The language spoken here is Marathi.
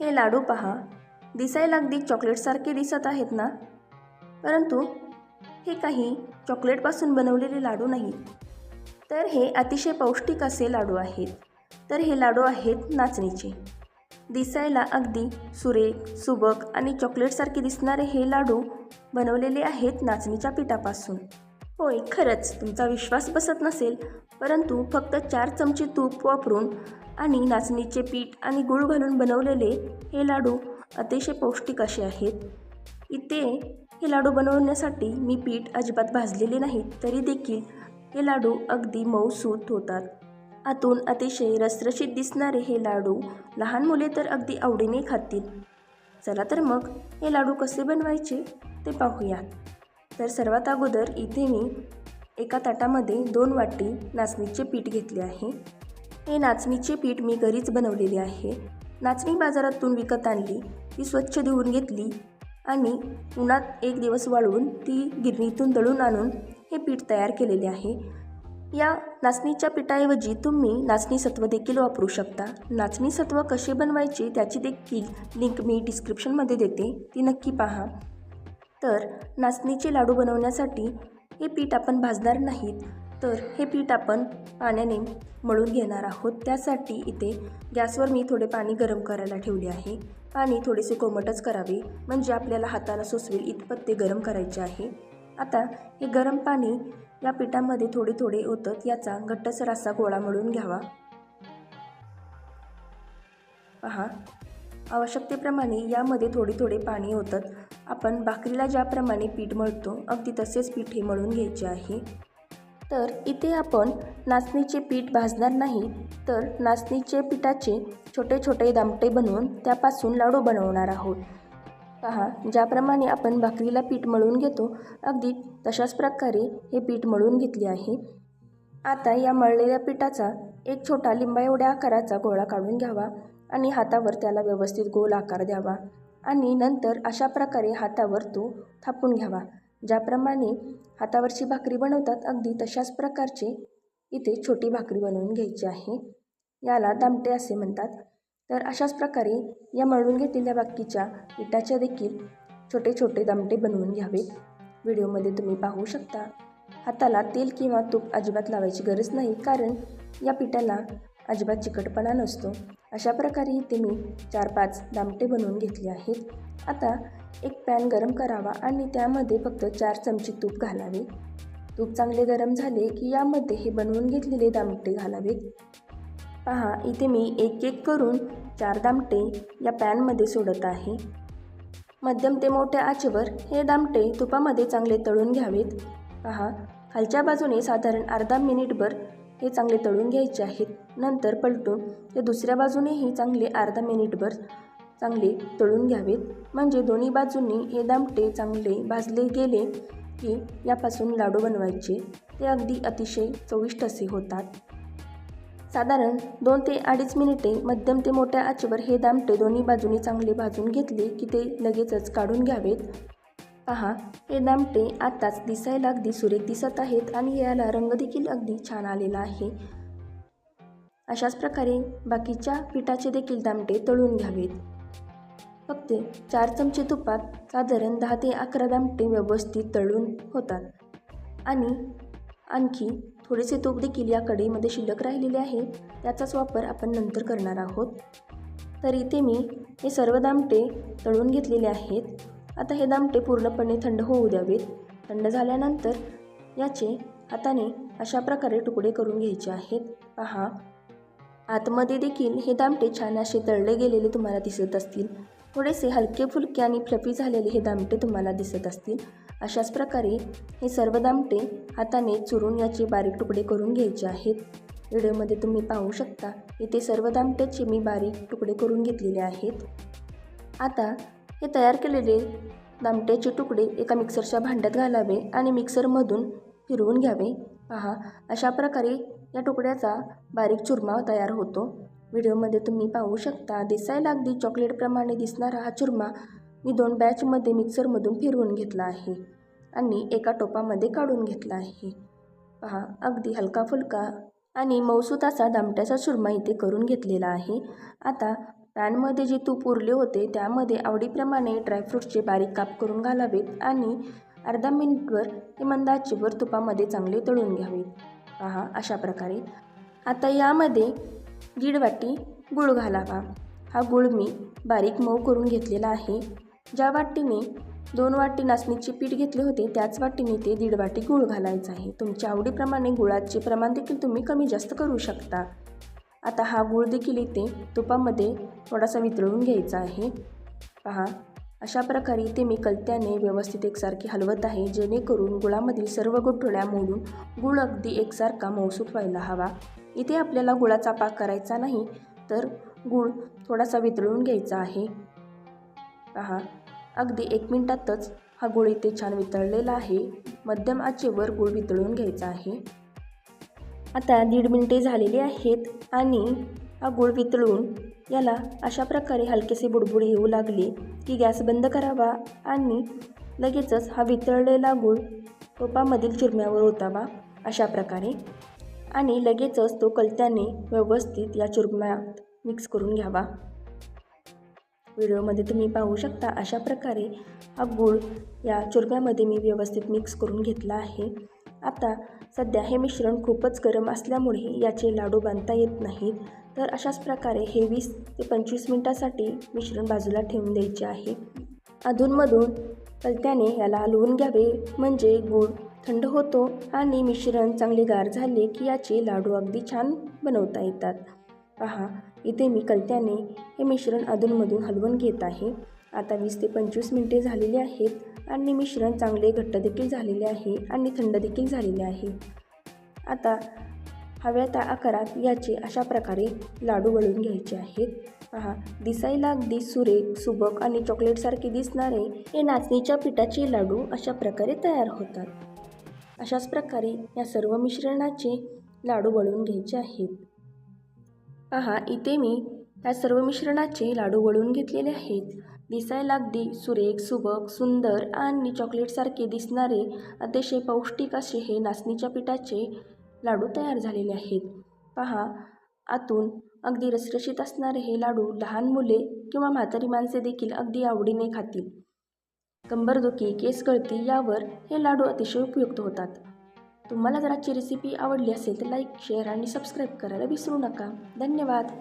हे लाडू पहा. दिसायला अगदी चॉकलेटसारखे दिसत आहेत ना? परंतु हे काही चॉकलेटपासून बनवलेले लाडू नाहीत तर हे अतिशय पौष्टिक असे लाडू आहेत. तर हे लाडू आहेत नाचणीचे. दिसायला अगदी सुरेख सुबक आणि चॉकलेटसारखे दिसणारे हे लाडू बनवलेले आहेत नाचणीच्या पिठापासून. होय खरंच तुमचा विश्वास बसत नसेल. परंतु फक्त चार चमचे तूप वापरून आणि नाचणीचे पीठ आणि गूळ घालून बनवलेले हे लाडू अतिशय पौष्टिक असे आहेत. इथे हे लाडू बनवण्यासाठी मी पीठ अजिबात भाजलेले नाहीत तरी देखील हे लाडू अगदी मऊसूत होतात. आतून अतिशय रसरशीत दिसणारे हे लाडू लहान मुले तर अगदी आवडीने खातील. चला तर मग हे लाडू कसे बनवायचे ते पाहूया. तर सर्वात अगोदर इथे मी एका ताटामध्ये दोन वाटी नाचणीचे पीठ घेतले आहे. हे नाचणीचे पीठ मी घरीच बनवलेले आहे. नाचणी बाजारातून विकत आणली ती स्वच्छ धुवून घेतली आणि उन्हात एक दिवस वाळवून ती गिरणीतून दळून आणून हे पीठ तयार केलेले आहे. या नाचणीच्या पिठाऐवजी तुम्ही नाचणी सत्व देखील वापरू शकता. नाचणी सत्व कसे बनवायचे त्याची देखील लिंक मी डिस्क्रिप्शनमध्ये देते ती नक्की पहा. तर नाचणीचे लाडू बनवण्यासाठी हे पीठ आपण भाजणार नाहीत. तर हे पीठ आपण पाण्याने मळून घेणार आहोत. त्यासाठी इथे गॅसवर मी थोडे पाणी गरम करायला ठेवले आहे. पाणी थोडेसे कोमटच करावे म्हणजे आपल्याला हाताला सोसवेल इतपत ते गरम करायचे आहे. आता हे गरम पाणी या पिठामध्ये थोडे थोडे ओतत याचा घट्टसर असा गोळा मळून घ्यावा. पहा आवश्यकतेप्रमाणे यामध्ये थोडे थोडे पाणी ओतत आपण भाकरीला ज्याप्रमाणे पीठ मळतो अगदी तसेच पीठ हे मळून घ्यायचे आहे. तर इथे आपण नाचणीचे पीठ भाजणार नाही तर नाचणीचे पिठाचे छोटे छोटे दामटे बनवून त्यापासून लाडू बनवणार आहोत. पहा ज्याप्रमाणे आपण भाकरीला पीठ मळून घेतो अगदी तशाच प्रकारे हे पीठ मळून घेतले आहे. आता या मळलेल्या पिठाचा एक छोटा लिंबा एवढ्या आकाराचा गोळा काढून घ्यावा आणि हातावर त्याला व्यवस्थित गोल आकार द्यावा. आणि नंतर अशा प्रकारे हातावर तो थापून घ्यावा. ज्याप्रमाणे हातावरची भाकरी बनवतात अगदी तशाच प्रकारचे इथे छोटी भाकरी बनवून घ्यायची आहे. याला दामटे असे म्हणतात. तर अशाच प्रकारे या मळून घेतलेल्या बाकीच्या पिठाच्या देखील छोटे छोटे दामटे बनवून घ्यावेत व्हिडिओमध्ये तुम्ही पाहू शकता. हाताला तेल किंवा तूप अजिबात लावायची गरज नाही कारण या पिठाला अजिबात चिकटपणा नसतो. अशा प्रकारे इथे मी चार पाच दामटे बनवून घेतले आहेत. आता एक पॅन गरम करावा आणि त्यामध्ये फक्त चार चमचे तूप घालावे. तूप चांगले गरम झाले की यामध्ये हे बनवून घेतलेले दामटे घालावेत पहा इथे मी एक एक करून चार दामटे या पॅनमध्ये सोडत आहे. मध्यम ते मोठ्या आचेवर हे दामटे तुपामध्ये चांगले तळून घ्यावेत. पहा खालच्या बाजूने साधारण अर्धा मिनिटभर हे चांगले तळून घ्यायचे आहेत. नंतर पलटून ते दुसऱ्या बाजूनेही चांगले अर्धा मिनिटभर चांगले तळून घ्यावेत. म्हणजे दोन्ही बाजूंनी हे दामटे चांगले भाजले गेले की यापासून लाडू बनवायचे. ते अगदी अतिशय चविष्ट असे होतात. साधारण दोन ते अडीच मिनिटे मध्यम ते मोठ्या आचेवर हे दामटे दोन्ही बाजूंनी चांगले भाजून घेतले की ते लगेचच काढून घ्यावेत. पहा हे दामटे आत्ताच दिसायला अगदी सुरेख दिसत आहेत आणि याला रंग देखील अगदी छान आलेला आहे. अशाच प्रकारे बाकीच्या पिठाचे देखील दामटे तळून घ्यावेत. फक्त चार चमचे तुपात साधारण दहा ते अकरा दामटे व्यवस्थित तळून होतात. आणि आणखी थोडेसे तूप देखील या कढईमध्ये शिल्लक राहिलेले आहे. त्याचाच वापर आपण नंतर करणार आहोत. तर इथे मी हे सर्व दामटे तळून घेतलेले आहेत. आता हे दामटे पूर्णपणे थंड होऊ द्यावेत. थंड झाल्यानंतर याचे हाताने अशा प्रकारे तुकडे करून घ्यायचे आहेत. पहा. आतमध्ये देखील हे दामटे छान असे तळले गेलेले तुम्हाला दिसत असतील. थोडेसे हलके फुलके आणि फ्लफी झालेले हे दामटे तुम्हाला दिसत असतील. अशाच प्रकारे हे सर्व दामटे हाताने चुरून याचे बारीक तुकडे करून घ्यायचे आहेत. व्हिडिओमध्ये तुम्ही पाहू शकता इथे सर्व दामट्याचे मी बारीक तुकडे करून घेतलेले आहेत. आता हे तयार केलेले दामट्याचे तुकडे एका मिक्सरच्या भांड्यात घालावे आणि मिक्सरमधून फिरवून घ्यावे. पहा अशा प्रकारे या तुकड्याचा बारीक चुरमा तयार होतो. व्हिडिओमध्ये तुम्ही पाहू शकता दिसायला अगदी चॉकलेटप्रमाणे दिसणारा हा चुरमा मी दोन बॅचमध्ये मिक्सरमधून फिरवून घेतला आहे आणि एका टोपामध्ये काढून घेतला आहे. पहा अगदी हलका फुलका आणि मौसूत असा दामट्याचा चुरमा इथे करून घेतलेला आहे. आता पॅनमध्ये जे तूप उरले होते त्यामध्ये आवडीप्रमाणे ड्रायफ्रूट्सचे बारीक काप करून घालावेत आणि अर्धा मिनिटवर ते मंदाचीवर तुपामध्ये चांगले तळून घ्यावेत. पहा अशा प्रकारे. आता यामध्ये दीड वाटी गूळ घालावा. हा गूळ मी बारीक मऊ करून घेतलेला आहे. ज्या वाटीने दोन वाटी नाचणीचे पीठ घेतले होते त्याच वाटीने ते दीड वाटी गूळ घालायचं आहे. तुमच्या आवडीप्रमाणे गुळाचे प्रमाण देखील तुम्ही कमी जास्त करू शकता. आता हा गूळ देखील इथे तुपामध्ये थोडासा वितळून घ्यायचा आहे. पहा अशा प्रकारे इथे मी कलत्याने व्यवस्थित एकसारखी हलवत आहे जेणेकरून गुळामधील सर्व गुठळ्या मोडून गूळ अगदी एकसारखा मौसूत व्हायला हवा. इथे आपल्याला गुळाचा पाक करायचा नाही तर गूळ थोडासा वितळून घ्यायचा आहे. पहा अगदी एक मिनटातच हा गुळ इथे छान वितळलेला आहे. मध्यम आचेवर गूळ वितळून घ्यायचा आहे. आता दीड मिनटे झालेली आहेत आणि हा गूळ वितळून याला अशा प्रकारे हलकेसे बुडबुड येऊ लागले की गॅस बंद करावा आणि लगेचच हा वितळलेला गूळ टोपामधील चिरम्यावर ओतावा अशा प्रकारे. आणि लगेचच तो कलत्याने व्यवस्थित या चुरम्यात मिक्स करून घ्यावा. व्हिडिओमध्ये तुम्ही पाहू शकता अशा प्रकारे हा गूळ या चुरम्यामध्ये मी व्यवस्थित मिक्स करून घेतला आहे. आता सध्या हे मिश्रण खूपच गरम असल्यामुळे याचे लाडू बांधता येत नाहीत. तर अशाच प्रकारे हे वीस ते पंचवीस मिनटासाठी मिश्रण बाजूला ठेवून द्यायचे आहे. अधूनमधून पलत्याने याला हलवून घ्यावे म्हणजे गूळ थंड होतो आणि मिश्रण चांगले गार झाले की याचे लाडू अगदी छान बनवता येतात. पहा इथे मी कलत्याने हे मिश्रण अधूनमधून हलवून घेत आहे. आता वीस ते पंचवीस मिनटे झालेली आहेत आणि मिश्रण चांगले घट्ट देखील झालेले आहे आणि थंड देखील झालेले आहे. आता हव्या त्या आकारात याचे अशा प्रकारे लाडू वळून घ्यायचे आहेत. पहा दिसायला अगदी सुरेख सुबक आणि चॉकलेटसारखे दिसणारे हे नाचणीच्या पिठाचे लाडू अशा प्रकारे तयार होतात. अशाच प्रकारे या सर्व मिश्रणाचे लाडू वळून घ्यायचे आहेत. पहा इथे मी. या सर्व मिश्रणाचे लाडू वळून घेतलेले आहेत. दिसायला अगदी सुरेख सुबक सुंदर आणि चॉकलेटसारखे दिसणारे अतिशय पौष्टिक असे हे नाचणीच्या पिठाचे लाडू तयार झालेले आहेत. पहा आतून अगदी रसरशीत असणारे हे लाडू लहान मुले किंवा म्हातारी माणसे देखील अगदी आवडीने खातील. कंबरदुखी केस गळती यावर हे लाडू अतिशय उपयुक्त होतात. तुम्हाला जर आजची रेसिपी आवडली असेल तर लाईक शेअर आणि सबस्क्राईब करायला विसरू नका. धन्यवाद.